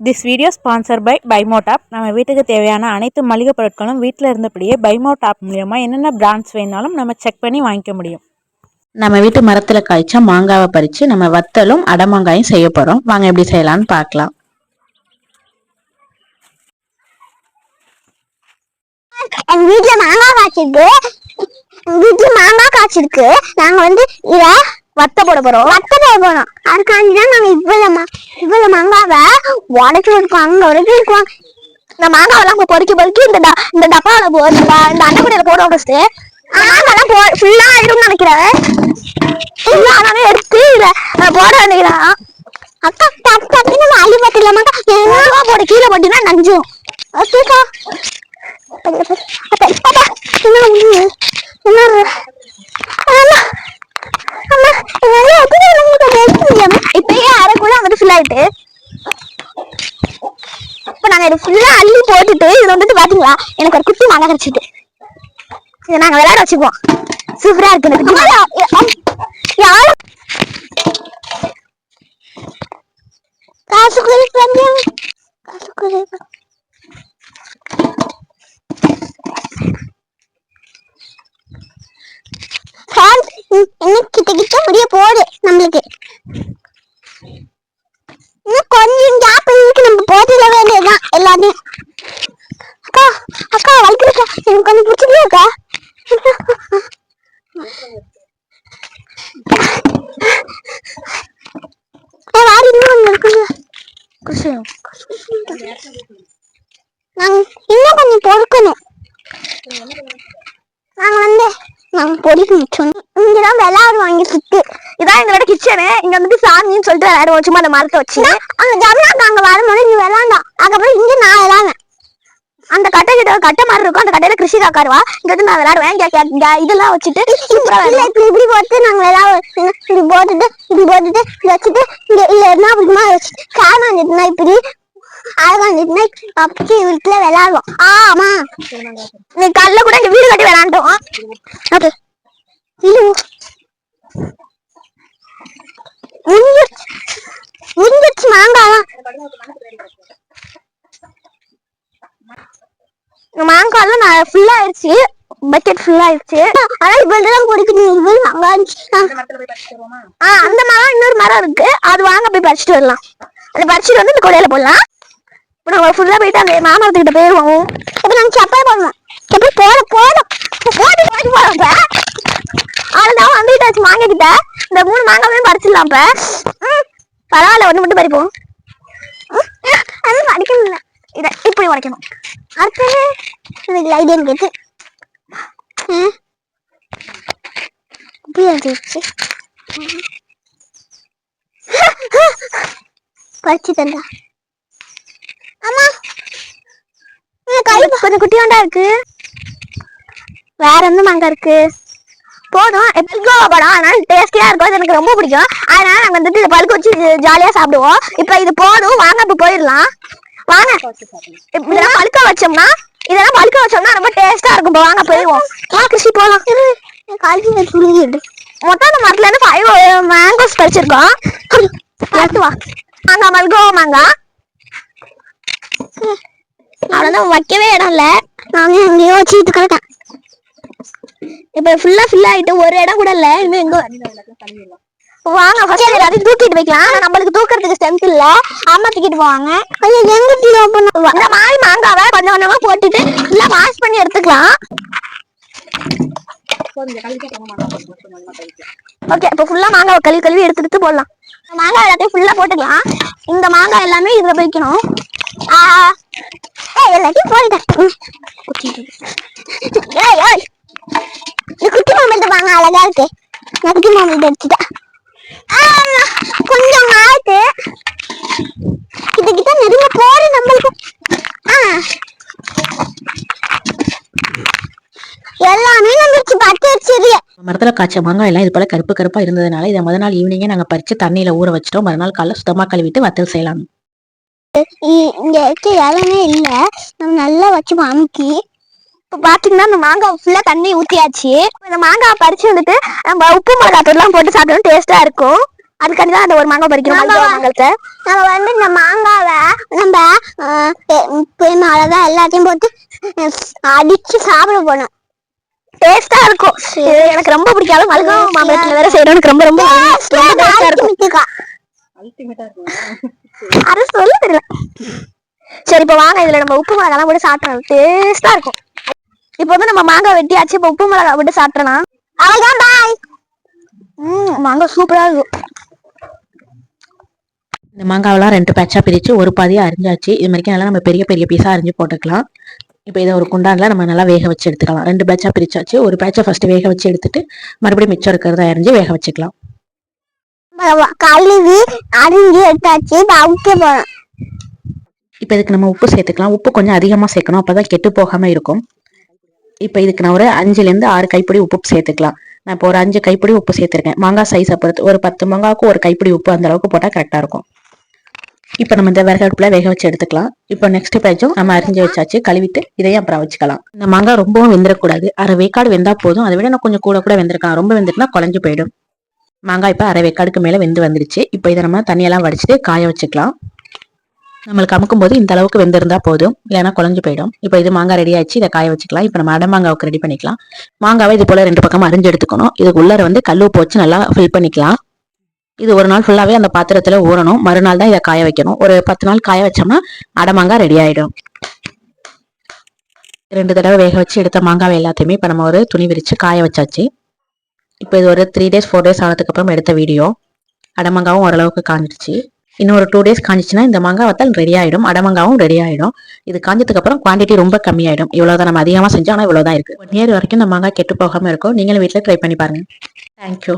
This video sponsor by பைமோட் app நம்ம வீட்டுக்கு தேவையான அனைத்து மளிகை பொருட்களும் வீட்டில் இருந்தபடியே பைமோட் ஆப் மூலயமா என்னென்ன பிராண்ட்ஸ் வேணாலும் நம்ம செக் பண்ணி வாங்கிக்க முடியும். நம்ம வீட்டு மரத்துல காய்ச்ச மாங்காவை பறிச்சு நம்ம வத்தலும் அடமாங்காயும் செய்ய போறோம். வாங்க எப்படி செய்யலாம்னு பார்க்கலாம். எங்க வீட்டுல மாங்காய் காய்ச்சிருக்கு. எங்க வீட்டுல மாங்காய் காய்ச்சிருக்கு. நாங்க வந்து இத வத்த போட போறோம். வத்த போட போறோம். அதுக்காண்டி தான் நாங்க இவ்வளவு இவ்வளவு மாங்காவை உடச்சு இருக்கோம் அங்க வரைக்கும் இருக்கோம்? இந்த மாங்காவெல்லாம் இப்ப பொறுக்கி பொறுக்கி இந்த இந்த டப்பாவில போ இந்த அண்டக்குடியில போட வச்சுட்டு மாங்காலாம் போ ஃபுல்லா ஆயிரும் நினைக்கிறேன். ஃபுல்லா ஆனாலும் எடுத்து இத நான் போட நினைக்கிறேன் அக்கா தப்பு அப்படின்னு அழி அள்ளி பத்திரலாமாக்கா என்ன போட? கீழே போட்டினா நஞ்சும். ஓகேக்கா இப்பயே அரைக்குள்ள வந்துட்டு ஃபில் ஆயிட்டு இப்ப நாங்க இது ஃபுல்லா அள்ளி போட்டுட்டு இது வந்துட்டு பாத்தீங்களா எனக்கு ஒரு குட்டி மாங்காய் கிடைச்சிட்டு இதை நாங்க விளையாட வச்சுக்குவோம். சூப்பரா இருக்கு இந்த குட்டி யாரும் காசு கொடுப்பாங்க காசு கொடுப்பாங்க ஃபேன் இன்னும் கிட்ட கிட்ட முடிய போகுது நம்மளுக்கு இன்னும் கொஞ்சம் கேப் இருக்கு நம்ம போட்டிட வேண்டியதுதான் எல்லாத்தையும் அக்கா அக்கா வலிக்கிறக்கா எனக்கு கொஞ்சம் பிடிச்சிக்கல அக்கா ஏய், வாடி இன்னும் கொஞ்சம் இருக்குங்க குஷியம் நாங்க இன்னும் கொஞ்சம் பொறுக்கணும் நாங்க வந்து நாங்க பொடிக்கணும் சொன்னோம் இங்கதான் விளையாடுவோம் இங்க சுத்தி இதான் எங்களோட கிச்சனு இங்க வந்துட்டு சாமின்னு சொல்லிட்டு விளையாடுவோம் சும்மா அந்த மரத்தை வச்சு அங்க ஜமுனாக்கு அங்க வரும்போது நீ விளையாண்டா. அதுக்கப்புறம் இங்க நான் விளையாடுவேன். அந்த கட்டை கிட்ட கட்டை மாதிரி இருக்கும். அந்த கட்டையில கிருஷி காக்காருவா இங்க வந்து நான் விளையாடுவேன். இதெல்லாம் வச்சுட்டு இல்ல இப்படி இப்படி போட்டு நாங்க விளையாடுவோம். இப்படி போட்டுட்டு இப்படி போட்டுட்டு வச்சுட்டு இங்க இல்ல என்ன அப்படிமா வச்சுட்டு ஃபேன் வந்துட்டுனா இப்படி அது வந்துட்டுனா அப்படி வீட்டுல விளையாடுவோம். ஆமா. நீ கல்ல கூட இங்க வீடு கட்டி விளையாண்டோம். ஓகே. இல்ல முடிஞ்சிருச்சு மாங்காய் மாங்காலாம் மாங்காலாம் நான் ஃபுல்லா ஆயிடுச்சு பக்கெட் ஃபுல்லா ஆயிடுச்சு ஆனா இப்ப இதெல்லாம் குடிக்கணும் மாங்காய் ஆ. அந்த மரம் இன்னொரு மரம் இருக்கு. அது வாங்க போய் பறிச்சுட்டு வரலாம். அதை பறிச்சுட்டு வந்து இந்த கொடையில போடலாம். இப்போ நம்ம ஃபுல்லா போயிட்டு அந்த மாமரத்துக்கிட்ட போயிடுவோம் இப்போ நாங்க செப்பல் போடணும் செப்பல் போட போடும் போட்டு போட்டு போறோம் இப்ப அவ்வளவுதான் வந்துட்டாச்சு மாங்க கிட்ட இந்த மூணு மாங்காவையும் பறிச்சிடலாம் இப்ப. பரவாயில்ல ஒண்ணு மட்டும் பறிப்போம். அது படிக்கணும் இத இப்படி உடைக்கணும். அடுத்தது ஐடியா கேட்டு இப்படி வந்துருச்சு பறிச்சு தந்தா. அம்மா. கை கொஞ்சம் குட்டியோண்டா இருக்கு. வேற எந்த மாங்காய் இருக்கு? போதும். பல்கோவா படம் அதனால டேஸ்டியா இருக்கும். எனக்கு ரொம்ப பிடிக்கும். அதனால நாங்க வந்துட்டு இது பழுக்க வச்சு ஜாலியா சாப்பிடுவோம். இப்ப இது போதும். வாங்க இப்ப போயிடலாம். வாங்க. இதெல்லாம் பழுக்க வச்சோம்னா இதெல்லாம் பழுக்க வச்சோம்னா ரொம்ப டேஸ்டா இருக்கும். இப்ப வாங்க போயிடுவோம். வா கிருஷி போலாம். காலேஜ் சுருங்கிட்டு மொத்தம் அந்த மரத்துல இருந்து ஃபைவ் மேங்கோஸ் uh, பறிச்சிருக்கோம். எடுத்து வா. மாங்காய் மல்கோவா மாங்காய் அவ்வளவுதான். வைக்கவே இடம் இல்ல. நாங்க எங்கேயோ வச்சுட்டு கிடக்கேன் இப்ப ஃபுல்லா ஃபில் ஆயிட்டு ஒரு இடம் கூட இல்ல. இன்னும் எங்க வாங்க ஃபர்ஸ்ட் எல்லாத்தையும் தூக்கிட்டு வைக்கலாம் ஆனா நம்மளுக்கு தூக்குறதுக்கு ஸ்ட்ரென்த் இல்ல. அம்மா தூக்கிட்டு போவாங்க. ஐயோ எங்க தீரோ இந்த மாதிரி மாங்காவை கொஞ்சம் கொஞ்சமா போட்டுட்டு ஃபுல்லா வாஷ் பண்ணி எடுத்துக்கலாம். ஓகே இப்போ ஃபுல்லா மாங்காவை கழுவி கழுவி எடுத்து எடுத்து போடலாம் மாங்காய் எல்லாத்தையும் ஃபுல்லா போட்டுக்கலாம். இந்த மாங்காய் எல்லாமே இதுல போய்க்கணும். எல்லாத்தையும் போயிட்டேன் ம். ஏய் ஏய் இந்த குட்டி வாங்க அழகா இருக்கு நான் குட்டி மாம்பழத்தை எடுத்துட்டேன் ஆ, கொஞ்சம் ஆயிட்டு கிட்ட கிட்ட நெருங்க போடு நம்மளுக்கு. எல்லாமே வந்துருச்சு பத்து வச்சிருக்க மரத்துல காய்ச்ச மாங்காய் எல்லாம் இது போல கருப்பு கருப்பா இருந்ததுனால இதை முத நாள் ஈவினிங்கே நாங்க பறிச்சு தண்ணியில ஊற வச்சிட்டோம். மறுநாள் காலைல சுத்தமா கழுவிட்டு வத்தல் செய்யலாம். இங்க இருக்க இலமே இல்ல. நம்ம நல்லா வச்சு அமுக்கி இப்போ பார்த்தீங்கன்னா இந்த மாங்காய் ஃபுல்லாக தண்ணி ஊற்றியாச்சு இந்த மாங்காய் பறிச்சு வந்துட்டு நம்ம உப்பு மிளகா தூள்லாம் போட்டு சாப்பிடணும் டேஸ்ட்டாக இருக்கும். அதுக்காண்டி தான் அந்த ஒரு மாங்காய் பறிக்கணும் மாங்காயத்தை நம்ம வந்து இந்த மாங்காவை நம்ம பெரிய மிளகா எல்லாத்தையும் போட்டு அடிச்சு சாப்பிட போனோம் டேஸ்டா இருக்கும். எனக்கு ரொம்ப பிடிக்காது மல்கம் மாம்பழத்துல வேற செய்யறோம் ரொம்ப ரொம்ப டேஸ்டா இருக்கும். அது சொல்ல தெரியல. சரி இப்போ வாங்க. இதுல நம்ம உப்பு மிளகாலாம் போட்டு சாப்பிட்டோம் டேஸ்டா இருக்கும். இப்போ வந்து நம்ம மாங்காய் வெட்டியாச்சு இப்போ உப்பு மிளகாய் போட்டு சாப்பிடலாம் அவ்வளவுதான் பாய் ம் மாங்காய் சூப்பரா இருக்கும். இந்த மாங்காவெல்லாம் ரெண்டு பேட்சாக பிரித்து ஒரு பாதியாக அரிஞ்சாச்சு. இது மாதிரிக்கு நல்லா நம்ம பெரிய பெரிய பீஸாக அரிஞ்சு போட்டுக்கலாம். இப்போ இதை ஒரு குண்டானில் நம்ம நல்லா வேக வச்சு எடுத்துக்கலாம். ரெண்டு பேட்சாக பிரிச்சாச்சு. ஒரு பேட்சை ஃபஸ்ட்டு வேக வச்சு எடுத்துட்டு மறுபடியும் மிச்சம் இருக்கிறத அரிஞ்சு வேக வச்சுக்கலாம். கழுவி அரிஞ்சு எடுத்தாச்சு. அவுக்க இப்போ இதுக்கு நம்ம உப்பு சேர்த்துக்கலாம். உப்பு கொஞ்சம் அதிகமாக சேர்க்கணும். அப்போ தான் கெட்டு போகாமல் இருக்கும். இப்போ இதுக்கு நான் ஒரு அஞ்சுலேருந்து ஆறு கைப்பிடி உப்பு சேர்த்துக்கலாம். நான் இப்போ ஒரு அஞ்சு கைப்பிடி உப்பு சேர்த்துருக்கேன். மாங்காய் சைஸை பொறுத்து ஒரு பத்து மாங்காய்க்கு ஒரு கைப்பிடி உப்பு அந்த அளவுக்கு போட்டால் கரெக்டாக இருக்கும். இப்போ நம்ம இந்த விறகு அடுப்பில் வேக வச்சு எடுத்துக்கலாம். இப்போ நெக்ஸ்ட் பேஜும் நம்ம அரிஞ்சு வச்சாச்சு. கழுவிட்டு இதையும் அப்புறம் வச்சுக்கலாம். இந்த மாங்காய் ரொம்பவும் வெந்துடக்கூடாது அரை வேக்காடு வெந்தா போதும். அதை விட நான் கொஞ்சம் கூட கூட வெந்திருக்கலாம். ரொம்ப வெந்துட்டுனா குழஞ்சு போயிடும். மாங்காய் இப்போ அரை வேக்காடுக்கு மேலே வெந்து வந்துடுச்சு இப்போ இதை நம்ம தண்ணியெல்லாம் வடிச்சிட்டு காய வச்சுக்கலாம். நம்மளுக்கு அமுக்கும்போது இந்த அளவுக்கு வெந்திருந்தா போதும். இல்லைன்னா குழஞ்சு போயிடும். இப்போ இது மாங்காய் ரெடி ஆயிடுச்சு. இதை காய வச்சுக்கலாம். இப்போ நம்ம அடமாங்காவுக்கு ரெடி பண்ணிக்கலாம். மாங்காவை இது போல ரெண்டு பக்கம் அரிஞ்சு எடுத்துக்கணும். இதுக்கு உள்ளார வந்து கல் போச்சு நல்லா ஃபில் பண்ணிக்கலாம். இது ஒரு நாள் ஃபுல்லாகவே அந்த பாத்திரத்தில் ஊறணும். மறுநாள் தான் இதை காய வைக்கணும். ஒரு பத்து நாள் காய வச்சோம்னா அடமாங்காய் ரெடி ஆகிடும் ரெண்டு தடவை வேக வச்சு எடுத்த மாங்காவை எல்லாத்தையுமே இப்போ நம்ம ஒரு துணி விரித்து காய வச்சாச்சு. இப்போ இது ஒரு த்ரீ டேஸ் ஃபோர் டேஸ் ஆனதுக்கப்புறம் எடுத்த வீடியோ. அடமாங்காவும் ஓரளவுக்கு காஞ்சிடுச்சு இன்னும் ஒரு டூ டேஸ் காஞ்சிச்சுன்னா இந்த மாங்காய் வத்தால் ரெடி ஆயிடும். அடமங்காவும் ரெடி ஆகிடும் இது காஞ்சதுக்கப்புறம் குவான்டிட்டி ரொம்ப கம்மியாயிடும். இவ்வளோதான் நம்ம அதிகமாக செஞ்சோம் ஆனால் இவ்வளோதான் இருக்குது ஒன் இயர் வரைக்கும் இந்த மாங்காய் கெட்டு போகாமல் இருக்கும். நீங்களும் வீட்டில் ட்ரை பண்ணி பாருங்க. தேங்க்யூ